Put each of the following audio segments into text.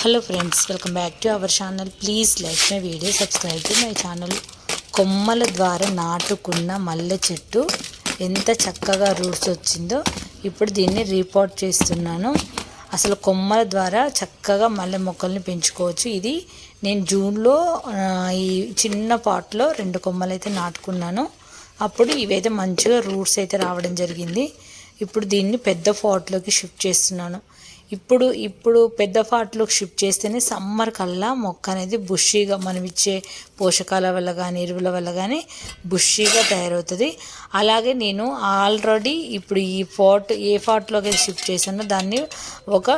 Hello friends welcome back to our channel please like my video subscribe to my channel కొమ్మల ద్వారా నాటుకున్న మల్లె చెట్టు ఎంత చక్కగా రూట్స్ వచ్చిందో ఇప్పుడు దీన్ని రిపోర్ట్ చేస్తున్నాను. అసలు కొమ్మల ద్వారా చక్కగా మల్లె మొక్కల్ని పెంచుకోవచ్చు. ఇది నేను జూన్లో ఈ చిన్న పాట్లో రెండు కొమ్మలు అయితే నాటుకున్నాను. అప్పుడు ఇవైతే మంచిగా రూట్స్ అయితే రావడం జరిగింది. ఇప్పుడు దీన్ని పెద్ద పాట్లోకి షిఫ్ట్ చేస్తున్నాను. ఇప్పుడు ఇప్పుడు పెద్ద పాట్లోకి షిఫ్ట్ చేస్తేనే సమ్మర్ కల్లా మొక్క అనేది బుషీగా మనం ఇచ్చే పోషకాల వల్ల కానీ ఎరువుల వల్ల కానీ బుషీగా తయారవుతుంది. అలాగే నేను ఆల్రెడీ ఇప్పుడు ఈ పాట్ ఏ పాట్లోకి షిఫ్ట్ చేశానో దాన్ని ఒక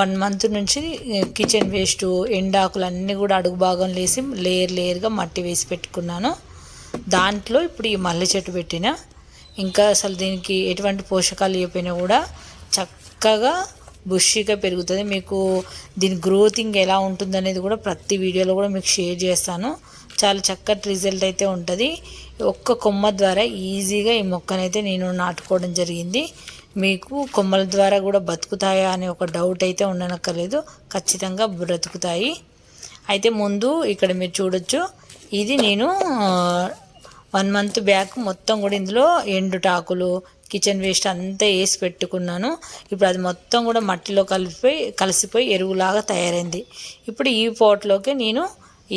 వన్ మంత్ నుంచి కిచెన్ వేస్ట్ ఎండాకులు అన్నీ కూడా అడుగు భాగం లేసి లేయర్ లేయర్గా మట్టి వేసి పెట్టుకున్నాను. దాంట్లో ఇప్పుడు ఈ మల్లె చెట్టు పెట్టిన ఇంకా అసలు దీనికి ఎటువంటి పోషకాలు ఇవ్వకపోయినా కూడా చక్కగా బుష్గా పెరుగుతుంది. మీకు దీని గ్రోతింగ్ ఎలా ఉంటుంది అనేది కూడా ప్రతి వీడియోలో కూడా మీకు షేర్ చేస్తాను. చాలా చక్కటి రిజల్ట్ అయితే ఉంటుంది. ఒక్క కొమ్మ ద్వారా ఈజీగా ఈ మొక్కనైతే నేను నాటుకోవడం జరిగింది. మీకు కొమ్మల ద్వారా కూడా బతుకుతాయా అనే ఒక డౌట్ అయితే ఉండనక్కర్లేదు. ఖచ్చితంగా బ్రతుకుతాయి. అయితే ముందు ఇక్కడ మీరు చూడొచ్చు. ఇది నేను వన్ మంత్ బ్యాక్ మొత్తం కూడా ఇందులో ఎండుటాకులు కిచెన్ వేస్ట్ అంతా వేసి పెట్టుకున్నాను. ఇప్పుడు అది మొత్తం కూడా మట్టిలో కలిసిపోయి కలిసిపోయి ఎరువులాగా తయారైంది. ఇప్పుడు ఈ పోట్లోకి నేను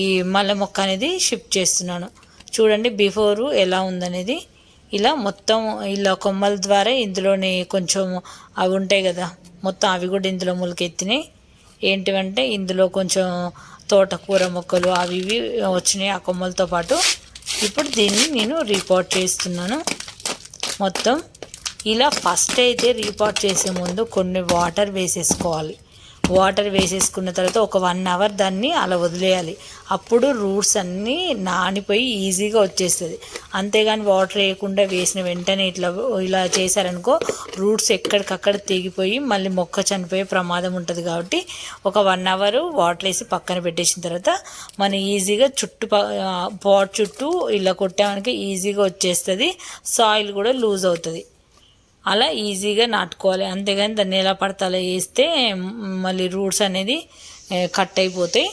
ఈ మల్లె మొక్క అనేది షిఫ్ట్ చేస్తున్నాను. చూడండి బిఫోరు ఎలా ఉందనేది. ఇలా మొత్తం ఇలా కొమ్మల ద్వారా ఇందులోని కొంచెం అవి ఉంటాయి కదా మొత్తం అవి కూడా ఇందులో మొలకెత్తినాయి. ఏంటివంటే ఇందులో కొంచెం తోటకూర మొక్కలు అవి ఇవి వచ్చినాయి ఆ కొమ్మలతో పాటు. ఇప్పుడు దీన్ని నేను రిపోర్ట్ చేస్తున్నాను. మొత్తం ఇలా ఫస్ట్ అయితే రీపాట్ చేసే ముందు కొన్ని వాటర్ వేసేసుకోవాలి. వాటర్ వేసేసుకున్న తర్వాత ఒక వన్ అవర్ దాన్ని అలా వదిలేయాలి. అప్పుడు రూట్స్ అన్నీ నానిపోయి ఈజీగా వచ్చేస్తుంది. అంతేగాని వాటర్ వేయకుండా వేసిన వెంటనే ఇట్లా ఇలా చేశారనుకో రూట్స్ ఎక్కడికక్కడ తెగిపోయి మళ్ళీ మొక్క చనిపోయే ప్రమాదం ఉంటుంది కాబట్టి ఒక వన్ అవర్ వాటర్ వేసి పక్కన పెట్టేసిన తర్వాత మనం ఈజీగా చుట్టూ పాట్ చుట్టూ ఇలా కొట్టామనికి ఈజీగా వచ్చేస్తుంది. సాయిల్ కూడా లూజ్ అవుతుంది. అలా ఈజీగా నాటుకోవాలి. అంతేగాని దాన్ని ఎలా పడితే అలా వేస్తే మళ్ళీ రూట్స్ అనేది కట్ అయిపోతాయి.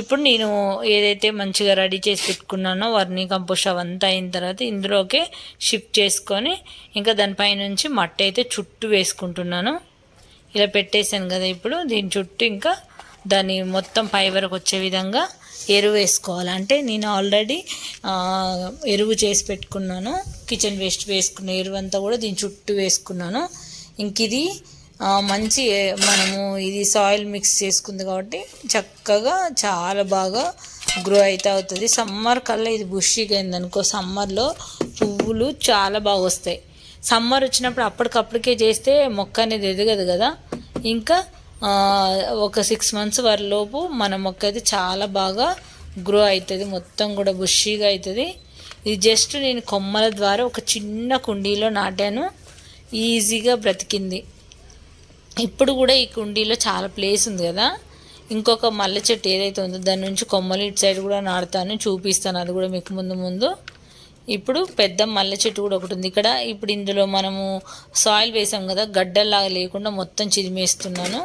ఇప్పుడు నేను ఏదైతే మంచిగా రెడీ చేసి పెట్టుకున్నానో వర్నీ కంపోస్ట్ అవంతా అయిన తర్వాత ఇందులోకే షిఫ్ట్ చేసుకొని ఇంకా దానిపైనుంచి మట్టి అయితే చుట్టూ వేసుకుంటున్నాను. ఇలా పెట్టేశాను కదా ఇప్పుడు. దీని చుట్టూ ఇంకా దాన్ని మొత్తం పై వరకు వచ్చే విధంగా ఎరువు వేసుకోవాలి. అంటే నేను ఆల్రెడీ ఎరువు చేసి పెట్టుకున్నాను. కిచెన్ వేస్ట్ వేసుకున్న ఎరువు అంతా కూడా దీని చుట్టూ వేసుకున్నాను. ఇంక ఇది మంచి మనము ఇది సాయిల్ మిక్స్ చేసుకుంది కాబట్టి చక్కగా చాలా బాగా గ్రో అయితే అవుతుంది. సమ్మర్ కల్లా ఇది బుషిగా అయిందనుకో సమ్మర్లో పువ్వులు చాలా బాగా వస్తాయి. సమ్మర్ వచ్చినప్పుడు అప్పటికప్పటికే చేస్తే మొక్క అనేది ఎదగదు కదా. ఇంకా ఒక సిక్స్ మంత్స్ వరలోపు మన మొక్క అయితే చాలా బాగా గ్రో అవుతుంది మొత్తం కూడా బుషీగా అవుతుంది ఇది జస్ట్ నేను కొమ్మల ద్వారా ఒక చిన్న కుండీలో నాటాను. ఈజీగా బ్రతికింది. ఇప్పుడు కూడా ఈ కుండీలో చాలా ప్లేస్ ఉంది కదా. ఇంకొక మల్లె చెట్టు ఏదైతే ఉందో దాని నుంచి కొమ్మలు ఇటు సైడ్ కూడా నాటుతాను. చూపిస్తాను అది కూడా మీకు ముందు ముందు. ఇప్పుడు పెద్ద మల్లె చెట్టు కూడా ఒకటి ఉంది. ఇక్కడ ఇప్పుడు ఇందులో మనము సాయిల్ వేసాం కదా గడ్డల్లాగా లేకుండా మొత్తం చిరిమేస్తున్నాను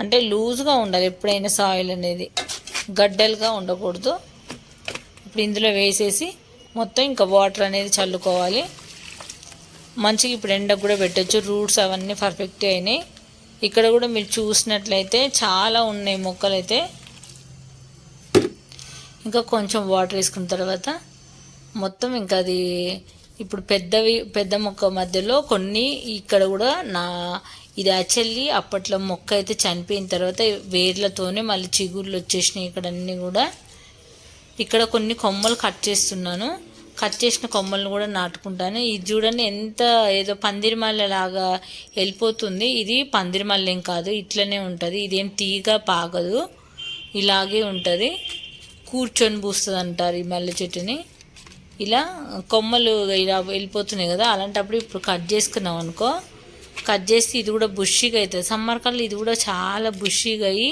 అంటే లూజ్గా ఉండాలి ఎప్పుడైనా సాయిల్ అనేది. గడ్డలుగా ఉండకూడదు. ఇప్పుడు ఇందులో వేసేసి మొత్తం ఇంకా వాటర్ అనేది చల్లుకోవాలి. మంచిగా ఇప్పుడు ఎండకు కూడా పెట్టచ్చు. రూట్స్ అవన్నీ పర్ఫెక్ట్ అయినాయి. ఇక్కడ కూడా మీరు చూసినట్లయితే చాలా ఉన్నాయి మొక్కలు అయితే ఇంకా కొంచెం వాటర్ వేసుకున్న తర్వాత మొత్తం ఇంకా అది ఇప్పుడు పెద్దవి పెద్ద మొక్క మధ్యలో కొన్ని ఇక్కడ కూడా నా ఇది యాక్చువల్లీ అప్పట్లో మొక్క అయితే చనిపోయిన తర్వాత వేర్లతోనే మళ్ళీ చిగుళ్ళు వచ్చేసినాయి ఇక్కడ అన్నీ కూడా. ఇక్కడ కొన్ని కొమ్మలు కట్ చేస్తున్నాను. కట్ చేసిన కొమ్మలను కూడా నాటుకుంటాను. ఇది చూడండి ఎంత ఏదో పందిరిమల్లె లాగా వెళ్ళిపోతుంది. ఇది పందిరిమల్లె ఏం కాదు ఇట్లనే ఉంటుంది. ఇదేం తీగ పాగదు. ఇలాగే ఉంటుంది. కూర్చొని పూస్తుంది అంటారు ఈ మల్లె చెట్టుని. ఇలా కొమ్మలు ఇలా వెళ్ళిపోతున్నాయి కదా అలాంటప్పుడు ఇప్పుడు కట్ చేసుకున్నాం అనుకో కట్ చేస్తే ఇది కూడా బుషిగా అవుతుంది. సమ్మర్ కల్లా ఇది కూడా చాలా బుషిగా అయ్యి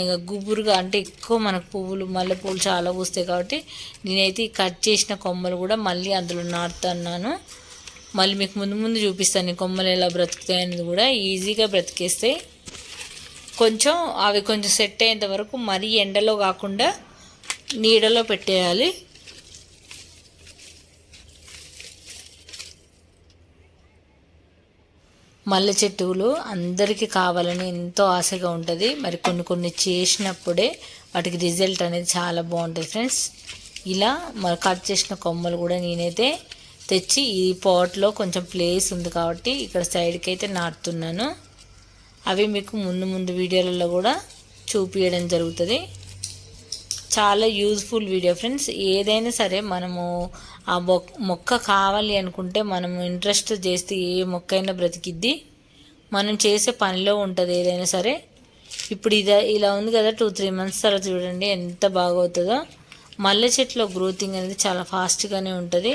ఇక గుబురుగా అంటే ఎక్కువ మనకు పువ్వులు మల్లె పువ్వులు చాలా పూస్తాయి కాబట్టి నేనైతే ఈ కట్ చేసిన కొమ్మలు కూడా మళ్ళీ అందులో నాటుతున్నాను మళ్ళీ మీకు ముందు ముందు చూపిస్తాను ఈ కొమ్మలు ఎలా బ్రతుకుతాయి అనేది కూడా. ఈజీగా బ్రతికేస్తాయి కొంచెం అవి కొంచెం సెట్ అయ్యేంత వరకు మరీ ఎండలో కాకుండా నీడలో పెట్టేయాలి. మల్లె చెట్టులు అందరికీ కావాలని ఎంతో ఆశగా ఉంటుంది. మరి కొన్ని కొన్ని చేసినప్పుడే వాటికి రిజల్ట్ అనేది చాలా బాగుంటుంది ఫ్రెండ్స్. ఇలా మరి కట్ చేసిన కొమ్మలు కూడా నేనైతే తెచ్చి ఈ పాట్లో కొంచెం ప్లేస్ ఉంది కాబట్టి ఇక్కడ సైడ్కి అయితే నాటుతున్నాను. అవి మీకు ముందు ముందు వీడియోలలో కూడా చూపించడం జరుగుతుంది. చాలా యూజ్ఫుల్ వీడియో ఫ్రెండ్స్ ఏదైనా సరే మనము ఆ మొక్క కావాలి అనుకుంటే మనము ఇంట్రెస్ట్ చేస్తే ఏ మొక్క అయినా బ్రతికిద్ది. మనం చేసే పనిలో ఉంటుంది ఏదైనా సరే. ఇప్పుడు ఇది ఇలా ఉంది కదా టూ త్రీ మంత్స్ తర్వాత చూడండి ఎంత బాగవుతుందో. మల్లె చెట్లో గ్రోతింగ్ అనేది చాలా ఫాస్ట్గానే ఉంటుంది.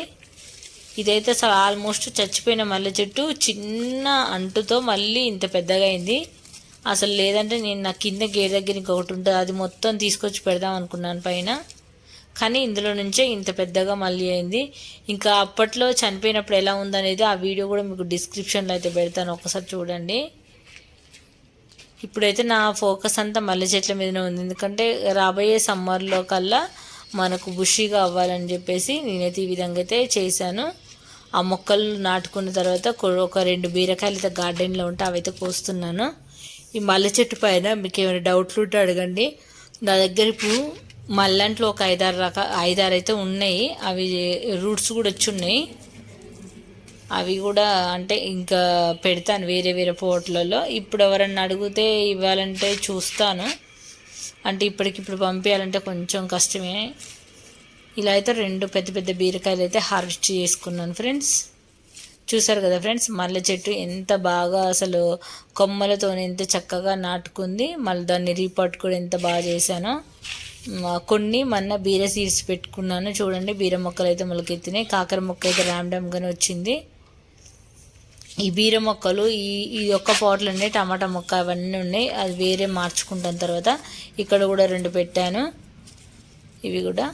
ఇదైతే అసలు ఆల్మోస్ట్ చచ్చిపోయిన మల్లె చెట్టు చిన్న అంటుతో మళ్ళీ ఇంత పెద్దగా అయింది. అసలు లేదంటే నేను నా కింద గేర్ దగ్గర ఇంకొకటి ఉంటుంది అది మొత్తం తీసుకొచ్చి పెడదాం అనుకున్నాను పైన. కానీ ఇందులో నుంచే ఇంత పెద్దగా మళ్ళీ అయింది. ఇంకా అప్పట్లో చనిపోయినప్పుడు ఎలా ఉందనేది ఆ వీడియో కూడా మీకు డిస్క్రిప్షన్లో అయితే పెడతాను. ఒకసారి చూడండి. ఇప్పుడైతే నా ఫోకస్ అంతా మల్లె చెట్ల మీదనే ఉంది. ఎందుకంటే రాబోయే సమ్మర్లో కల్లా మనకు బుషిగా అవ్వాలని చెప్పేసి నేనైతే ఈ విధంగా అయితే చేశాను. ఆ మొక్కలు నాటుకున్న తర్వాత ఒక రెండు బీరకాయలు అయితే గార్డెన్లో ఉంటే అవైతే కోస్తున్నాను. ఈ మల్లె చెట్టు పైన మీకు ఏమైనా డౌట్లు ఉంటే అడగండి. నా దగ్గర ఇప్పుడు మల్లంట్లో ఒక ఐదారు రక ఐదారు అయితే ఉన్నాయి. అవి రూట్స్ కూడా వచ్చి ఉన్నాయి అవి కూడా అంటే ఇంకా పెడతాను వేరే వేరే పోట్లలో. ఇప్పుడు ఎవరన్నా అడిగితే ఇవ్వాలంటే చూస్తాను. అంటే ఇప్పటికిప్పుడు పంపించాలంటే కొంచెం కష్టమే. ఇలా అయితే రెండు పెద్ద పెద్ద బీరకాయలు అయితే హార్వెస్ట్ చేసుకున్నాను ఫ్రెండ్స్. చూసారు కదా ఫ్రెండ్స్ మల్లె చెట్టు ఎంత బాగా అసలు కొమ్మలతో ఎంత చక్కగా నాటుకుంది. మళ్ళీ దాన్ని రీపాట్ కూడా ఎంత బాగా చేశానో. కొన్ని మొన్న బీర సీడ్స్ పెట్టుకున్నాను. చూడండి బీర మొక్కలు అయితే మొలకెత్తినాయి. కాకర మొక్క అయితే ర్యాండమ్గానే వచ్చింది. ఈ బీర మొక్కలు ఈ ఈ ఒక్క పాటలు ఉన్నాయి టమాటా మొక్క అవన్నీ ఉన్నాయి. అది వేరే మార్చుకుంటాను తర్వాత. ఇక్కడ కూడా రెండు పెట్టాను. ఇవి కూడా.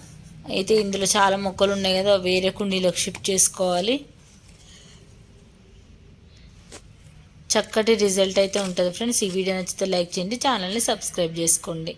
అయితే ఇందులో చాలా మొక్కలు ఉన్నాయి కదా వేరే కుండీలోకి షిఫ్ట్ చేసుకోవాలి. చక్కటి రిజల్ట్ అయితే ఉంటుంది ఫ్రెండ్స్. ఈ వీడియో నచ్చితే లైక్ చేయండి ఛానల్ని సబ్స్క్రైబ్ చేసుకోండి.